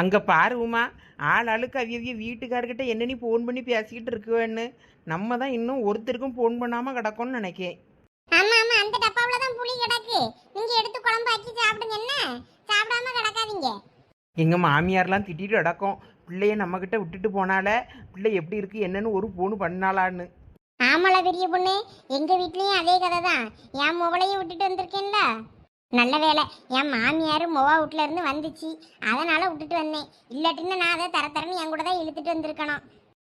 அங்கே பாரு உமா ஆள் ஆளுக்கு அவிய வீட்டுக்காரர்கிட்ட என்ன நீ ஃபோன் பண்ணி பேசிக்கிட்டு இருக்குவேன்னு. நம்ம தான் இன்னும் ஒருத்தருக்கும் ஃபோன் பண்ணாமல் கிடக்கும்னு நினைக்கேன். ஆமா ஆமா அந்த டப்பாவுல தான் புளி கிடக்கு. நீங்க எடுத்து குழம்பு ஆக்கி சாப்பிடுங்க என்ன? சாப்பிடாம கிடக்காதீங்க. எங்கள் மாமியார்லாம் திட்டிட்டு கிடக்கும். பிள்ளைய நம்மக்கிட்ட விட்டுட்டு போனால பிள்ளை எப்படி இருக்கு என்னன்னு ஒரு ஃபோன் பண்ணாலான்னு ஆமால பெரிய பொண்ணு. எங்க வீட்லயும் அதே கதை தான் என் முகளையும் விட்டுட்டு வந்திருக்கேன்ல. நல்ல வேலை. என் மாமியார் மொவா வீட்ல இருந்து வந்துச்சு. அதனால விட்டுட்டு வந்தேன். இல்லாட்டின்னு நான் அதை தர தரன்னு என் கூட தான் இழுத்துட்டு வந்திருக்கணும்.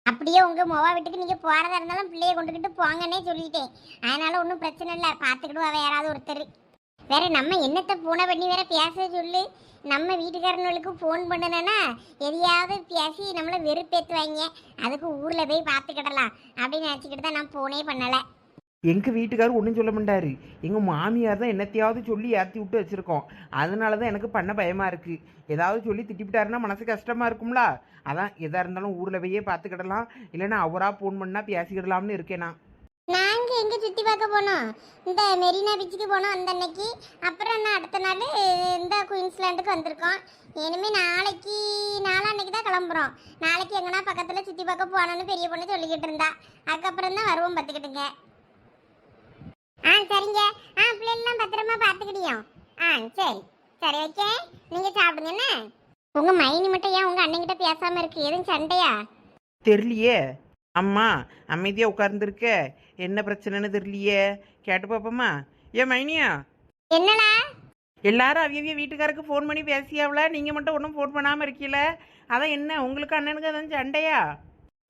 அப்படியே உங்க மொவா வீட்டுக்கு நீங்க போறதா இருந்தாலும் பிள்ளைய கொண்டுகிட்டு போங்கன்னே சொல்லிட்டேன். அதனால ஒன்றும் பிரச்சனை இல்லை. பார்த்துக்கிடுவா யாராவது ஒருத்தர். வேற நம்ம என்னத்தை பூனை பண்ணி வேற பேச சொல்லு. நம்ம வீட்டுக்காரனுக்கு ஃபோன் பண்ணணும்னா எதையாவது பேசி நம்மளை வெறுப்பேற்றுவாங்க அதுக்கு ஊரில் போய் பார்த்துக்கிடலாம் அப்படின்னு நினச்சிக்கிட்டு தான் நான் ஃபோனே பண்ணலை. எங்கள் வீட்டுக்காரர் ஒன்றும் சொல்ல மாட்டாரு. எங்கள் மாமியார் தான் என்னத்தையாவது சொல்லி ஏற்றி விட்டு வச்சுருக்கோம். அதனால தான் எனக்கு பண்ண பயமாக இருக்குது ஏதாவது சொல்லி திட்டிவிட்டாருன்னா மனசு கஷ்டமாக இருக்கும்ல? அதான் எதாக இருந்தாலும் ஊரில் போயே பார்த்துக்கிடலாம் இல்லைன்னா அவராக ஃபோன் பண்ணால் பேசிக்கிடலாம்னு இருக்கேன். நான் நாங்கள் எங்கே சுற்றி பார்க்க போனோம்? இந்த மெரினா பீச்சுக்கு போனோம் அந்த அன்னைக்கு. அப்புறம் என்ன அடுத்த நாள் இந்த குயின்ஸ்லாண்டுக்கு வந்திருக்கோம். இனிமேல் நாளைக்கு நாளான்னைக்கு தான் கிளம்புறோம். நாளைக்கு எங்கன்னா பக்கத்தில் சுற்றி பார்க்க போனோன்னு பெரிய பொண்ணு சொல்லிக்கிட்டு இருந்தா. அதுக்கப்புறம் தான் வருவோம் பார்த்துக்கிட்டுங்க ஆ சரிங்க. ஆ பிள்ளைலாம் பத்திரமா பார்த்துக்கிட்டியோம் ஆ சரி. சரி ஓகே. நீங்கள் சாப்பிடுங்க என்ன? உங்கள் மைனி மட்டும் ஏன் உங்கள் அண்ணங்கிட்ட பேசாமல் இருக்கு? எதுவும் சண்டையா? தெரியலையே. அம்மா அமைதியாக உட்கார்ந்துருக்க. என்ன பிரச்சனைன்னு தெரியலையே. கேட்டு பார்ப்போமா ஏன் மைனியா? என்னடா? எல்லாரும் அவிய அவிய வீட்டுக்காருக்கு ஃபோன் பண்ணி பேசியாவல நீங்கள் மட்டும் ஒன்றும் ஃபோன் பண்ணாமல் இருக்கீல. அதான் என்ன? உங்களுக்கு அண்ணனுக்கு அதான் சண்டையா?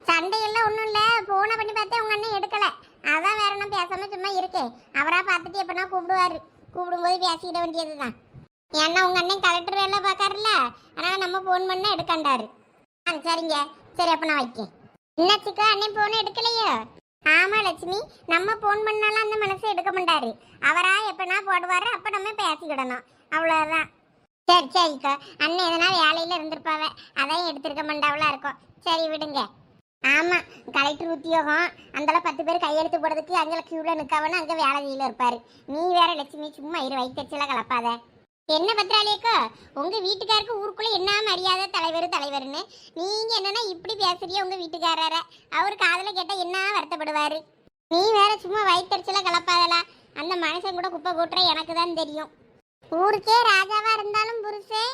சண்டையெல்லாம் ஒன்றும் இல்லை. ஃபோனை பண்ணி பார்த்தே உங்கள் அண்ணன் எடுக்கல. அதான் வேற நான் பேசாம சும்மா இருக்கேன் அவராக பார்த்துட்டு எப்படின்னா கூப்பிடுவாரு. கூப்பிடும்போது பேசிக்கிட வேண்டியது தான் ஏன்னா உங்கள் அண்ணன் கலெக்டர் வேலை பார்க்காருல்ல ஆனால் நம்ம ஃபோன் பண்ணால் எடுக்கண்டாரு. ஆ சரிங்க. சரி அப்போ நான் வைக்கேன். என்னாச்சுக்கா அண்ணன் ஃபோன் எடுக்கலையோ? ஆமாம் லட்சுமி. நம்ம ஃபோன் பண்ணாலும் அந்த மனசை எடுக்க மாட்டாரு. அவரா எப்பனா போடுவாரு அப்போ நம்ம பேசிக்கிடணும். அவ்வளோதான் சரி சரிக்கா அண்ணன் எதனா வேலையில் இருந்திருப்பாவ. அதான் எடுத்திருக்க மாட்டாவெலாம் இருக்கும். சரி விடுங்க. ஆமா கலெக்டர் உத்தியோகம். அந்தளவு பத்து பேர் கையெழுத்து போடுறதுக்கு அங்கே க்யூவில் நிற்காவன்னு அங்கே வேலை செய்யல இருப்பார். நீ வேற லட்சுமி சும்மா இரு வயிற்றுச்சலாம் கலப்பாத. என்ன பத்திராளியக்கோ உங்கள் வீட்டுக்காருக்கு ஊருக்குள்ளே என்ன மரியாதை தலைவர் தலைவர்னு நீங்கள் என்னன்னா இப்படி பேசுறிய உங்கள் வீட்டுக்காரர. அவர் காதலை கேட்டால் என்ன வருத்தப்படுவார்? நீ வேற சும்மா வயிற்றுச்சல கலப்பாதலா அந்த மனுஷன் கூட குப்பை கூட்டுற எனக்கு தான் தெரியும். ஊருக்கே ராஜாவாக இருந்தாலும் புருஷன்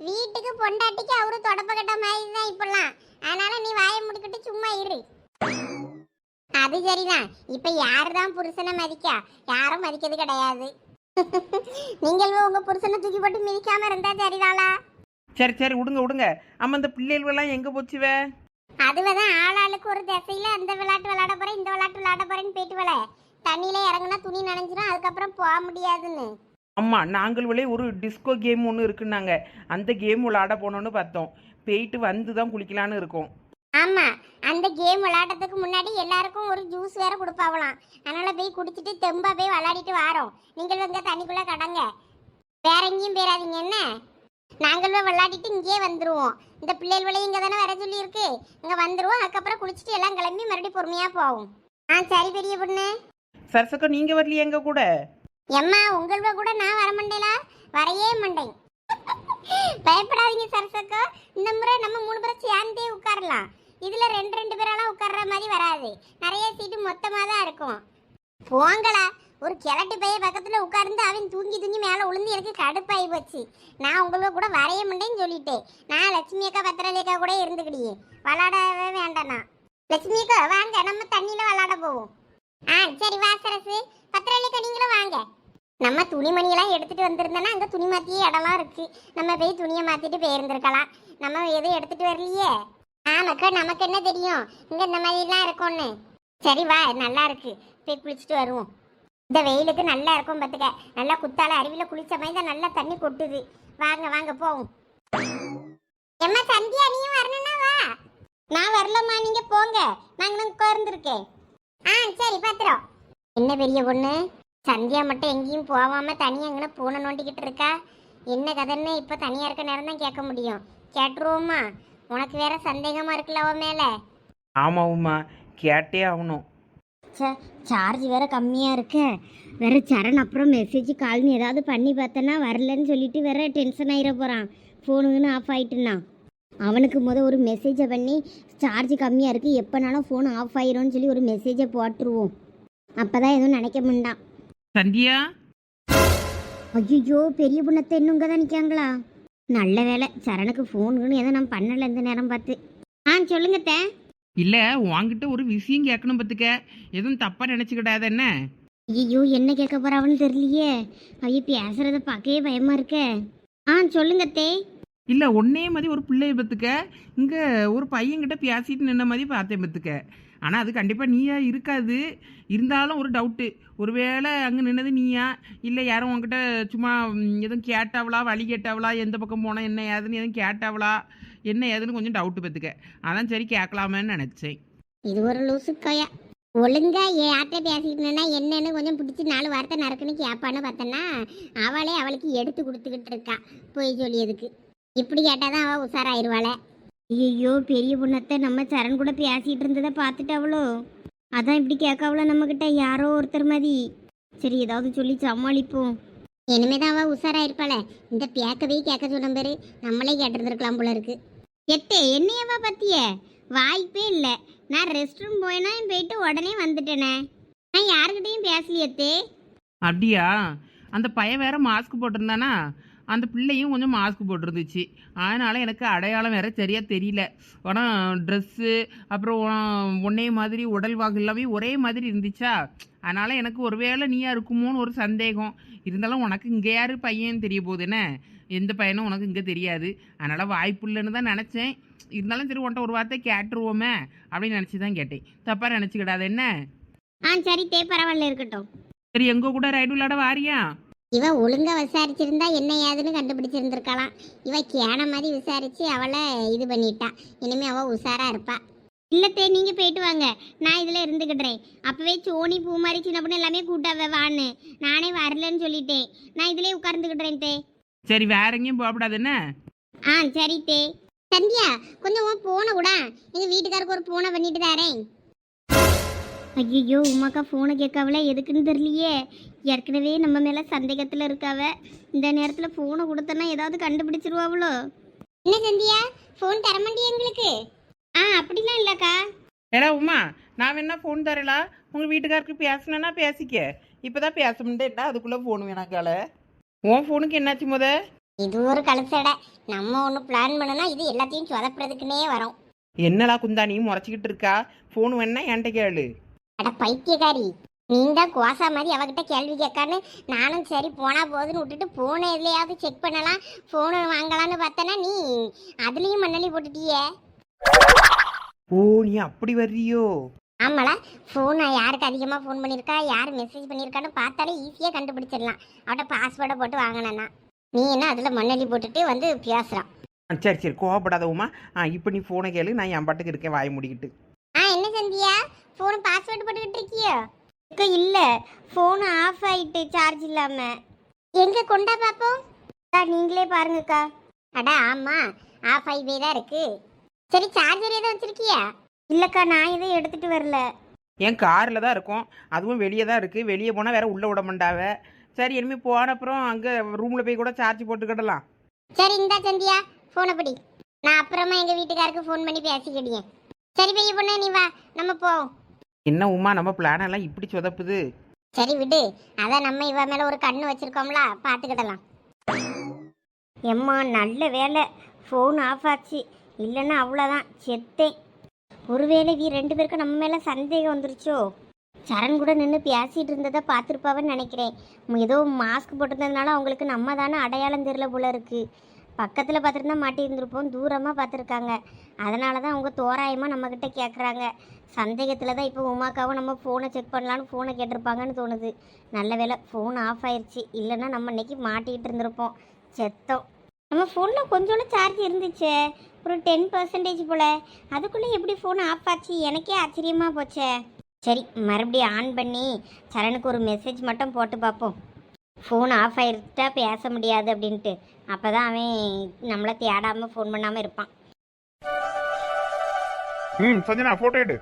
வீட்டுக்கு பொண்டாட்டிக்கு அவரு தொடப்பகட்ட மாதிரி தான் இப்பெல்லாம். அதனால நீ வாயை முடிக்கிட்டு சும்மா இரு. அது சரிதான். இப்ப யாரு தான் புருஷனை மதிக்கா? யாரும் மதிக்கிறது கிடையாது. நீங்கள் உங்க புருஷனை தூக்கி போட்டு மிதிக்காம இருந்தா சரிதாளா? சரி சரி விடுங்க விடுங்க. ஆமாம் இந்த பிள்ளைகளெல்லாம் எங்கே போச்சுவே அதுவதான் ஆளாளுக்கு ஒரு திசையில அந்த விளையாட்டு விளையாட போறேன் இந்த விளையாட்டு விளையாட போறேன்னு போயிட்டு வல தண்ணியில இறங்குனா துணி நனைஞ்சிரும் அதுக்கப்புறம் போக முடியாதுன்னு. ஆமாம் நாங்கள் விளைய ஒரு டிஸ்கோ கேம் ஒன்று இருக்குன்னாங்க. அந்த கேம் விளாட போனோன்னு பார்த்தோம். போயிட்டு வந்து தான் குளிக்கலான்னு இருக்கோம். ஆமா அந்த கேம் விளையாடுறதுக்கு முன்னாடி எல்லாருக்கும் ஒரு ஜூஸ் வேற கொடுப்பாவலாம் அதனால போய் குடிச்சிட்டு தெம்பா போய் விளையாடிட்டு வாரோம். நீங்கள் வந்து தண்ணிக்குள்ள கடங்க. வேற எங்கேயும் போயிடாதீங்க என்ன? நாங்களும் விளையாடிட்டு இங்கேயே வந்துருவோம். இந்த பிள்ளைகளையும் இங்கே தானே வர சொல்லி இருக்கு இங்கே வந்துருவோம் அதுக்கப்புறம் குளிச்சுட்டு எல்லாம் கிளம்பி மறுபடியும் பொறுமையாக போவோம். ஆ சரி பெரிய பொண்ணு. சரசக்கா நீங்கள் வரலையே எங்கள் கூட? எம்மா உங்கள கூட நான் வர மாட்டேலா வரையே மாட்டேன். பயப்படாதீங்க சரசக்கா. இந்த முறை நம்ம மூணு பேரும் சேர்ந்தே உட்காரலாம். இதுல ரெண்டு ரெண்டு பேரெல்லாம் உட்கார்ற மாதிரி வராது. நிறைய சீட்டு மொத்தமா தான் இருக்கும். போங்களா ஒரு கிழட்டு பைய பக்கத்துல உட்கார்ந்து அவன் தூங்கி தூங்கி மேல விழுந்து எனக்கு கடுப்பாகி போச்சு. நான் உங்களோட கூட வரைய மாட்டேன்னு சொல்லிட்டேன். நான் லட்சுமி அக்கா பத்திரலி அக்கா கூட இருந்துக்கிடியே விளாடவே வேண்டாம் லட்சுமி அக்கா வாங்க. நம்ம தண்ணியில விளாட போவோம். ஆ சரி வா சரசு. பத்திரலி அக்கா நீங்களும் வாங்க. நம்ம துணிமணியெல்லாம் எடுத்துகிட்டு வந்திருந்தோன்னா அங்கே துணி மாற்றிய இடம்லாம் இருக்கு. நம்ம போய் துணியை மாற்றிட்டு போயிருந்திருக்கலாம். நம்ம எதுவும் எடுத்துட்டு வரலையே. ஆமாக்கா நமக்கு என்ன தெரியும்? இங்கே இந்த மாதிரிலாம் இருக்கும்னு. சரி வா நல்லா இருக்கு. போய் குளிச்சுட்டு வருவோம். இந்த வெயிலுக்கு நல்லா இருக்கும் பார்த்துக்க நல்லா குத்தால அருவியில் குளிச்ச மாதிரி தான் நல்லா தண்ணி கொட்டுது. வாங்க வாங்க போவோம். எம்மா சந்தியா நீயும் வரணும்னா வா. நான் வரலம்மா நீங்கள் போங்க. நாங்கள் உட்கார்ந்துருக்கேன். ஆ சரி பார்த்துறோம் என்ன பெரிய பொண்ணு? சந்தியா மட்டும் எங்கேயும் போகாம தனியா எங்கன பூனை நோண்டிக்கிட்டு இருக்கா? என்ன கதைன்னு இப்போ தனியா இருக்க நேரம் தான் கேட்க முடியும். கேட்டுருவோமா உனக்கு வேற சந்தேகமா இருக்குல்ல அவன் மேல? ஆமாவும்மா கேட்டே ஆகணும். சார்ஜ் வேற கம்மியாக இருக்கு. வேற சரண் அப்புறம் மெசேஜ் கால்னு ஏதாவது பண்ணி பார்த்தேன்னா வரலன்னு சொல்லிட்டு வேற டென்ஷன் ஆயிட போகிறான் ஃபோனுங்கன்னு ஆஃப் ஆயிட்டுனா. அவனுக்கு முத ஒரு மெசேஜை பண்ணி சார்ஜ் கம்மியாக இருக்குது எப்போனாலும் ஃபோன் ஆஃப் ஆயிரும்னு சொல்லி ஒரு மெசேஜை போட்டுருவோம். அப்போ தான் எதுவும் நினைக்க மாட்டான். சந்தியா? ஐயோ பெரிய புண்ணத்தை இன்னும் இங்கே தான் நிற்காங்களா நல்ல வேலை சரணுக்கு ஃபோனுன்னு எதுவும் நான் பண்ணலை இந்த நேரம் பார்த்து. ஆ சொல்லுங்க தே இல்லை உன்கிட்ட ஒரு விஷயம் கேட்கணும் பத்துக்க எதுவும் தப்பாக நினச்சிக்கிடாத என்ன? ஐயோ என்ன கேட்க போறாவன்னு தெரியலையே. ஐயோ பேசுறத பார்க்கவே பயமா இருக்கே. ஆ சொல்லுங்க தே இல்லை ஒன்னே மாதிரி ஒரு பிள்ளைய பத்துக்க இங்கே ஒரு பையன்கிட்ட பேசிட்டு நின்ன மாதிரி பார்த்தேன் பத்துக்க ஆனால் அது கண்டிப்பாக நீயா இருக்காது. இருந்தாலும் ஒரு டவுட்டு ஒருவேளை அங்கே நின்னது நீயா? இல்லை யாரும் உன்கிட்ட சும்மா எதுவும் கேட்டாவளா? வழி கேட்டாவளா? எந்த பக்கம் போனால் என்ன ஏதுன்னு எதுவும் கேட்டாவளா? என்ன ஏதுன்னு கொஞ்சம் டவுட்டு பார்த்துக்க அதான் சரி கேட்கலாமேன்னு நினச்சேன். இது ஒரு லூசு கொயா. ஒழுங்கா என் யார்கிட்ட பேசிக்கிட்டேன்னா என்னன்னு கொஞ்சம் பிடிச்சி நாலு வார்த்தை நறுக்குன்னு கேட்பான்னு பார்த்தேன்னா அவளே அவளுக்கு எடுத்து கொடுத்துக்கிட்டு இருக்கா. போய் சொல்லியதுக்கு. இப்படி கேட்டாதான் அவள் உஷாராயிருவாளே. ஐயோ பெரிய பொண்ணத்தை நம்ம சரண் கூட பேசிகிட்டு இருந்ததை பார்த்துட்டு அவளோ? அதான் இப்படி கேட்காவளோ நம்மக்கிட்ட யாரோ ஒருத்தர் மாதிரி. சரி ஏதாவது சொல்லி சமாளிப்போம். இனிமேதான் அவள் உஷாராயிருப்பாளே. இந்த பேக்கவே கேட்க சொன்ன பேர். நம்மளே கேட்டிருந்துருக்கலாம் போல இருக்கு. எத்தே என்னையவா பத்திய? வாய்ப்பே இல்லை. நான் ரெஸ்ட் ரூம் போயினா போயிட்டு உடனே வந்துட்டேனே. நான் யாருக்கிட்டையும் பேசலையத்தே அப்படியா? அந்த பையன் வேற மாஸ்க் போட்டிருந்தானா? அந்த பிள்ளையும் கொஞ்சம் மாஸ்க் போட்டிருந்துச்சு. அதனால எனக்கு அடையாளம் வேற சரியா தெரியல. ஆனால் ட்ரெஸ்ஸு அப்புறம் உன்னைய மாதிரி உடல் வாகு எல்லாமே ஒரே மாதிரி இருந்துச்சா? அதனால எனக்கு ஒருவேளை நீயா இருக்குமோன்னு ஒரு சந்தேகம். இருந்தாலும் உனக்கு இங்கே யாரு பையன் தெரிய போகுது என்ன? எந்த பையனும் உனக்கு இங்கே தெரியாது. அதனால வாய்ப்பு இல்லைன்னு தான் நினச்சேன். இருந்தாலும் சரி உன்ட்ட ஒரு வார்த்தை கேட்டுருவோமே அப்படின்னு நினச்சி தான் கேட்டேன். தப்பாக நினச்சிக்கிடாத என்ன? ஆ சரி தே பரவாயில்ல இருக்கட்டும். சரி எங்க கூட ரைடு விளையாட வாரியா? இவ ஒழுங்கா விசாரிச்சிருந்தா என்ன ஏதுன்னு கண்டுபிடிச்சிருந்திருக்கலாம். இவ கேன மாதிரி விசாரிச்சு அவளை இது பண்ணிட்டா. இனிமே அவ உஷாரா இருப்பா. இல்லத்தே நீங்க போயிட்டு வாங்க. நான் இதுல இருந்துக்கிடுறேன் அப்பவே சோனி பூ மாதிரி சின்ன பொண்ணு எல்லாமே கூட்டாவ வான்னு. நானே வரலன்னு சொல்லிட்டேன். நான் இதுலயே உட்கார்ந்துக்கிடுறேன் தே. சரி வேற எங்கேயும் போகக்கூடாது என்ன? ஆ சரி தே. சந்தியா கொஞ்சம் உன் போனை கூட எங்க வீட்டுக்காருக்கு ஒரு போனை பண்ணிட்டு தாரேன். ஐயோ உமாக்கா ஃபோனை கேட்காவல? எதுக்குன்னு தெரியலையே. ஏற்கனவே நம்ம மேல சந்தேகத்துல இருக்காவ. இந்த நேரத்துல ஃபோனை கொடுத்தனா ஏதாவது கண்டுபிடிச்சிருவாவளோ? என்ன சந்தியா? ஃபோன் தர மாட்டியா எங்களுக்கு? ஆ அப்படிலாம் இல்லக்கா. ஏடா உமா நான் வேணா ஃபோன் தரலா உங்கள் வீட்டுக்காருக்கு பேசணுன்னா பேசிக்க. இப்போ தான் பேச முடியேன்டா அதுக்குள்ளே ஃபோன் வேணாக்கால உன் ஃபோனுக்கு என்னாச்சு முத? இது ஒரு கழுசடை நம்ம ஒன்று பிளான் பண்ணனா இது எல்லாத்தையும் சொதப்புறதுக்குன்னே வரும். என்னடா குந்தா நீ முறைச்சிக்கிட்டு இருக்கா? ஃபோன் வேணா என்கிட்ட கேளு. அட பைத்தியக்காரி. நீ தான் கோசா மாதிரி அவகிட்ட கேள்வி கேட்கான்னு நானும் சரி போனா போதுன்னு விட்டுட்டு போனை எதுலையாவது செக் பண்ணலாம் ஃபோனு வாங்கலாம்னு பார்த்தனா நீ அதுலேயும் மண்ணலி போட்டுட்டியே. ஓ நீ அப்படி வர்றியோ? ஆமாடா ஃபோன் யாருக்கு அதிகமாக ஃபோன் பண்ணியிருக்கா யார் மெசேஜ் பண்ணியிருக்கான்னு பார்த்தாலே ஈஸியாக கண்டுபிடிச்சிடலாம். அவட்ட பாஸ்வேர்டை போட்டு வாங்கினேன்னா. நீ என்ன அதில் மண்ணலி போட்டுட்டு வந்து பேசுகிறான் சரி சரி கோவப்படாத உமா. ஆ இப்போ நீ ஃபோனை கேளு நான் என் பாட்டுக்கு இருக்கேன் வாய முடிக்கிட்டு. ஆ என்ன சந்தியா? ஃபோன் பாஸ்வேர்டு போட்டுக்கிட்டு இருக்கியோ? அக்கா இல்லை. ஃபோன் ஆஃப் ஆயிட்டு சார்ஜ் இல்லாமல் எங்கே கொண்டா பார்ப்போம் அக்கா நீங்களே பாருங்கக்கா. அட ஆமாம் ஆஃப் ஆகி தான் இருக்கு. சரி சார்ஜர் எதுவும் வச்சிருக்கியா? இல்லைக்கா நான் எதுவும் எடுத்துட்டு வரல. என் காரில் தான் இருக்கும். அதுவும் வெளியே தான் இருக்குது வெளியே போனால் வேற உள்ளே விட மாட்டாவ. சரி இனிமேல் போன அப்புறம் அங்கே ரூமில் போய் கூட சார்ஜ் போட்டுக்கிடலாம் சரி இந்தா சந்தியா ஃபோனை படி. நான் அப்புறமா எங்கள் வீட்டுக்காருக்கு ஃபோன் பண்ணி பேசிக்கிட்டேன் சரி பெரிய பொண்ணு நீ வா. நம்ம போவோம். என்ன உமா நம்ம பிளான் எல்லாம் இப்படி சொதப்புது? சரி விடு. அதான் நம்ம இவ மேல ஒரு கண்ணு வச்சிருக்கோம்ல பார்த்துக்கிடலாம் எம்மா நல்ல வேலை. ஃபோன் ஆஃப் ஆச்சு. இல்லைன்னா அவ்வளோதான் செத்தேன். ஒருவேளை வீ ரெண்டு பேருக்கும் நம்ம மேலே சந்தேகம் வந்துருச்சோ? சரண் கூட நின்று பேசிட்டு இருந்ததை பார்த்துருப்பாவன்னு நினைக்கிறேன். ஏதோ மாஸ்க் போட்டிருந்ததுனால அவங்களுக்கு நம்ம தானே அடையாளம் தெரியல போல இருக்கு. பக்கத்தில் பார்த்துருந்தா மாட்டியிருந்திருப்போம். தூரமாக பார்த்துருக்காங்க. அதனால தான் அவங்க தோராயமாக நம்மக்கிட்ட கேட்குறாங்க சந்தேகத்தில் தான் இப்போ உமாக்காவும் நம்ம ஃபோனை செக் பண்ணலான்னு ஃபோனை கேட்டிருப்பாங்கன்னு தோணுது. நல்ல வேலை ஃபோன் ஆஃப் ஆயிடுச்சு இல்லைன்னா நம்ம இன்னைக்கு மாட்டிக்கிட்டு இருந்திருப்போம். செத்தோம். நம்ம ஃபோனில் கொஞ்சோண்டு சார்ஜ் இருந்துச்சே. ஒரு டென் பர்சன்டேஜ் போல். அதுக்குள்ளே எப்படி ஃபோன் ஆஃப் ஆச்சு? எனக்கே ஆச்சரியமாக போச்சே. சரி மறுபடியும் ஆன் பண்ணி சரணுக்கு ஒரு மெசேஜ் மட்டும் போட்டு பார்ப்போம் ஃபோன் ஆஃப் ஆகிருச்சா பேச முடியாது அப்படின்ட்டு. அப்போ தான் அவன் நம்மளை தேடாமல் ஃபோன் பண்ணாமல் இருப்பான். ம் சஞ்சனா போட்டோ எடு.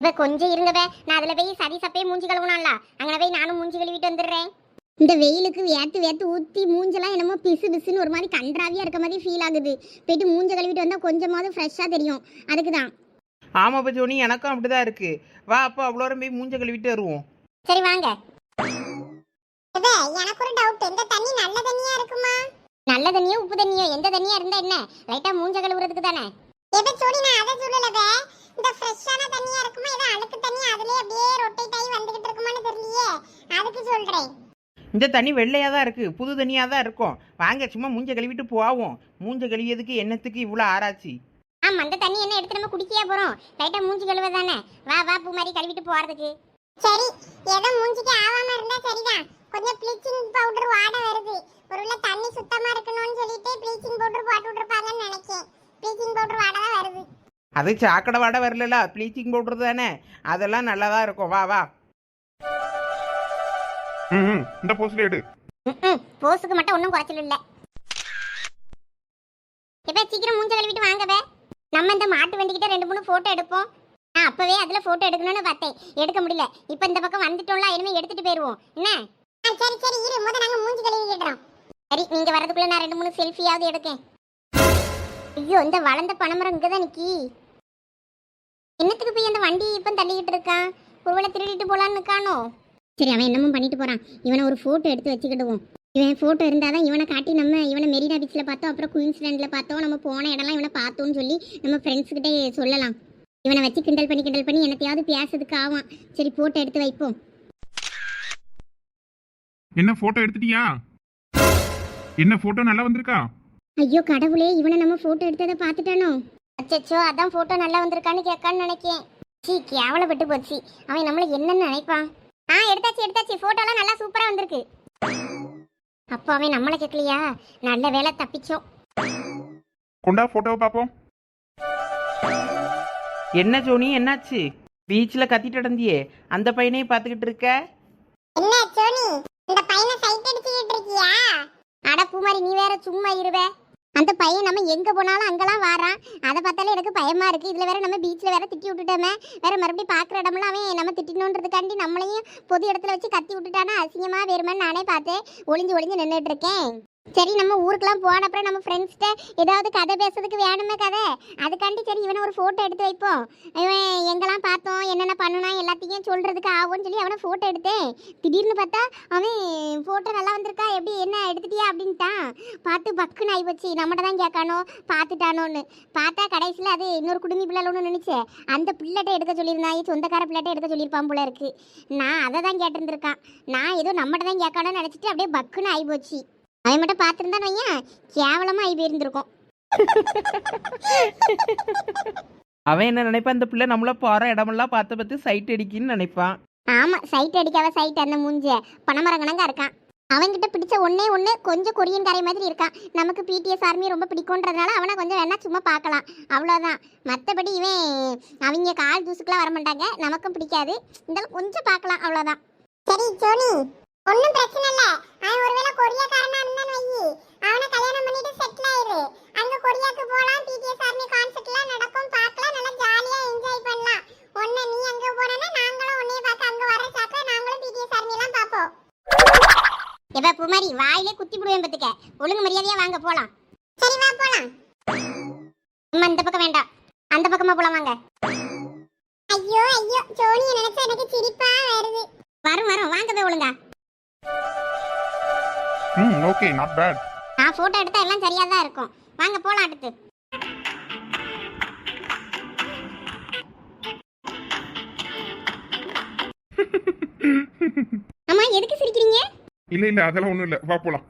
இப்போ கொஞ்சம் இருங்கவே நான் அதில் போய் சதி சப்பே மூஞ்சி கழுவுனால அங்கே போய் நானும் மூஞ்சி கழுவிட்டு வந்துடுறேன். இந்த வெயிலுக்கு வேத்து வேத்து ஊற்றி மூஞ்செல்லாம் என்னமோ பிசு பிசுன்னு ஒரு மாதிரி கன்றாவியாக இருக்க மாதிரி ஃபீல் ஆகுது. போயிட்டு மூஞ்ச கழுவிட்டு வந்தால் கொஞ்சமாவது ஃப்ரெஷ்ஷாக தெரியும். அதுக்கு தான் ஆமாம் அப்போ ஜோனி எனக்கும் அப்படிதான் இருக்கு. வா அப்போ அவ்வளோ போய் மூஞ்ச கழுவிட்டு வருவோம். சரி வாங்க. எனக்கு ஒரு டவுட் இந்த தண்ணி நல்ல தண்ணியா இருக்குமா? நல்ல தண்ணியோ உப்பு தண்ணியோ எந்த தண்ணியா இருந்தா என்ன? லைட்டா மூஞ்ச கழுவுறதுக்கு தானே? எதை சொல்லி நான் அதை சொல்லலவே இந்த ஃப்ரெஷ்ஷான தண்ணியா இருக்குமா? ஏதோ அழுக்கு தண்ணி அதுலயே அப்படியே ரொட்டேட் ஆகி வந்துகிட்டு இருக்குமான்னு தெரியலையே. அதுக்கு சொல்றேன். இந்த தண்ணி வெள்ளையாக தான் இருக்குது புது தண்ணியாக தான் இருக்கும். வாங்க சும்மா மூஞ்ச கழுவிட்டு போவோம். மூஞ்ச கழுவியதுக்கு என்னத்துக்கு இவ்வளோ ஆராய்ச்சி? ஆமா அந்த தண்ணி என்ன எடுத்து நம்ம குடிக்கவே போறோம். லைட்டா மூஞ்சி கழுவ தானே. வா வா பூ மாதிரி கழுவிட்டு போறதுக்கு சரி ஏதோ மூஞ்சிக்கு ஆவாம இருந்தா சரிதான். கொஞ்சம் ப்ளீச்சிங் பவுடர் வாட வருது. ஒருவேளை தண்ணி சுத்தமா இருக்கணும்னு சொல்லிட்டு ப்ளீச்சிங் பவுடர் போட்டு விட்டுருப்பாங்கன்னு நினைக்கிறேன் ப்ளீச்சிங் பவுடர் வாட தான் வருது. அது சாக்கடை வாடை வரல ப்ளீச்சிங் பவுடர் தானே. அதெல்லாம் நல்லா தான் இருக்கும். வா வா. ம் இந்த போஸ்ட்ல எடு. ம் போஸுக்கு மட்டும் ஒன்றும் குறைச்சல் இல்லை. இப்போ சீக்கிரம் மூஞ்ச கழுவிட்டு வாங்கவே நம்ம இந்த மாட்டு வண்டிக்கிட்ட ரெண்டு மூணு ஃபோட்டோ எடுப்போம். நான் அப்பவே அதில் ஃபோட்டோ எடுக்கணும்னு பார்த்தேன். எடுக்க முடியல. இப்போ இந்த பக்கம் வந்துட்டோம்ல இனிமே எடுத்துட்டு போயிடுவோம் என்ன? சரி சரி. இரு. முத நாங்கள் மூஞ்சி கழுவிக்கிட்டோம் சரி நீங்கள் வரதுக்குள்ள நான் ரெண்டு மூணு செல்ஃபியாவது எடுக்கேன். ஐயோ இந்த வளர்ந்த பனைமரம் இங்கே தான் நிக்கி. என்னத்துக்கு போய் அந்த வண்டி இப்போ தள்ளிக்கிட்டு இருக்கான் ஒருவேளை திருடிட்டு போலான்னு இருக்கானோ? சரி அவன் என்னமோ பண்ணிட்டு போறான். இவனை ஒரு போட்டோ எடுத்து வச்சுக்கிடுவோம். இவன் போட்டோ இருந்தால் தான் இவனை காட்டி நம்ம இவனை மெரினா பீச்சில் பார்த்தோம் அப்புறம் குயின்ஸ்லேண்டில் பார்த்தோம் நம்ம போன இடம்லாம் இவனை பார்த்தோம்னு சொல்லி நம்ம ஃப்ரெண்ட்ஸ் கிட்டே சொல்லலாம். இவனை வச்சு கிண்டல் பண்ணி கிண்டல் பண்ணி என்னத்தையாவது பேசுறதுக்கு ஆவான். சரி போட்டோ எடுத்து வைப்போம். என்ன போட்டோ எடுத்துட்டியா? என்ன போட்டோ நல்லா வந்திருக்கா? ஐயோ கடவுளே இவனை நம்ம போட்டோ எடுத்ததை பார்த்துட்டானோ? அச்சச்சோ அதான் போட்டோ நல்லா வந்திருக்கான்னு கேட்கான்னு நினைக்கேன். சீ கேவலப்பட்டு போச்சு. அவன் நம்மள என்னன்னு நினைப்பான். ஆ எடுத்தாச்சு எடுத்தாச்சு. போட்டோலாம் நல்லா சூப்பரா வந்திருக்கு. அப்போ அவன் நம்மளை கேட்கலையா? நல்ல வேலை தப்பிச்சோம். கொண்டா போட்டோவை பார்ப்போம் என்ன ஜோனி என்னாச்சு? பீச்சில் கத்திட்டு நடந்தியே. அந்த பையனையும் பார்த்துக்கிட்டு இருக்க? என்ன சோனி இந்த பையனை சைட் அடிச்சுக்கிட்டு இருக்கியா? அட பூமாரி நீ வேற சும்மா இருவே. அந்த பையன் நம்ம எங்கே போனாலும் அங்கெல்லாம் வாரான். அதை பார்த்தாலே எனக்கு பயமா இருக்கு. இதில் வேற நம்ம பீச்சில் வேற திட்டி விட்டுட்டோமே. வேற மறுபடியும் பார்க்குற இடம்லாம் அவன் நம்ம திட்டணுன்றதுக்காண்டி நம்மளையும் பொது இடத்துல வச்சு கத்தி விட்டுட்டானா அசிங்கமா வேறுமான்னு நானே பார்த்தேன். ஒளிஞ்சு ஒளிஞ்சு நின்றுட்டு இருக்கேன். சரி நம்ம ஊருக்குலாம் போன அப்புறம் நம்ம ஃப்ரெண்ட்ஸ்கிட்ட ஏதாவது கதை பேசுறதுக்கு வேணுமே கதை? அதுக்காண்டி சரி இவனை ஒரு ஃபோட்டோ எடுத்து வைப்போம். இவன் எங்கெல்லாம் பார்த்தோம் என்னென்ன பண்ணுனா எல்லாத்தையும் சொல்கிறதுக்கு ஆகும்னு சொல்லி அவனை ஃபோட்டோ எடுத்தேன். திடீர்னு பார்த்தா அவன் ஃபோட்டோ நல்லா வந்திருக்கா எப்படி என்ன எடுத்துட்டியா அப்படின்ட்டான். பார்த்து பக்குன்னு ஆகி போச்சு நம்மகிட்ட தான் கேட்கானோ பார்த்துட்டானோன்னு. பார்த்தா கடைசியில் அது இன்னொரு குடும்பி பிள்ளைல ஒன்று நினச்சே. அந்த பிள்ளைகிட்ட எடுக்க சொல்லியிருந்தான் சொந்தக்கார பிள்ளைகிட்ட எடுக்க சொல்லியிருப்பான் போல இருக்கு. நான் அதை தான் கேட்டிருந்திருக்கான். நான் ஏதோ நம்மகிட்ட தான் கேட்கானோன்னு நினச்சிட்டு அப்படியே பக்குன்னு ஆகி அவன் மட்டும் பார்த்துருந்தான் வையன் கேவலமாக ஆகி போயிருந்திருக்கும் அவன் என்ன நினைப்பான் இந்த பிள்ளை நம்மள போகிற இடமெல்லாம் பார்த்து பார்த்து சைட் அடிக்கின்னு நினைப்பான் ஆமாம் சைட் அடிக்காத சைட் அந்த மூஞ்ச பணமரங்கணங்க இருக்கான். அவன்கிட்ட பிடிச்ச ஒண்ணே ஒன்று கொஞ்சம் கொரியன் கரை மாதிரி இருக்கான். நமக்கு பிடிஎஸ் ஆர்மி ரொம்ப பிடிக்குன்றதுனால அவனை கொஞ்சம் வேணா சும்மா பார்க்கலாம். அவ்வளோதான் மற்றபடி இவன் அவங்க கால் தூசுக்கெல்லாம் வர மாட்டாங்க நமக்கும் பிடிக்காது. இருந்தாலும் கொஞ்சம் பார்க்கலாம். அவ்வளோதான் சரி சோனி. ஒன்னும் பிரச்சனை இல்லை. அவன் ஒருவேளை கொரியாக்காரனா இருந்தான்னு வையி. அவனை கல்யாணம் பண்ணிட்டு செட்டில் ஆயிரு. அங்க கொரியாக்கு போலாம் பிடிஎஸ் ஆர்மி கான்சர்ட்லாம் நடக்கும் பார்க்கலாம் நல்லா ஜாலியா என்ஜாய் பண்ணலாம். ஒன்னு நீ அங்க போனா நாங்களும் உன்னைய பார்க்க அங்க வர சாக்க நாங்களும் பிடிஎஸ் ஆர்மி எல்லாம் பார்ப்போம். இப்ப குமாரி வாயிலே குத்தி விடுவேன் பத்துக்க ஒழுங்கு மரியாதையா வாங்க போலாம். சரி வா போலாம். ம் ஓகே நாட் பேட் நான் போட்டோ எடுத்தா எல்லாம் சரியா தான் இருக்கும். வாங்க போலாம் அடுத்து. அம்மா எதுக்கு சிரிக்கிறீங்க? இல்ல இல்ல அதெல்லாம் ஒண்ணும் இல்ல. வா போலாம்.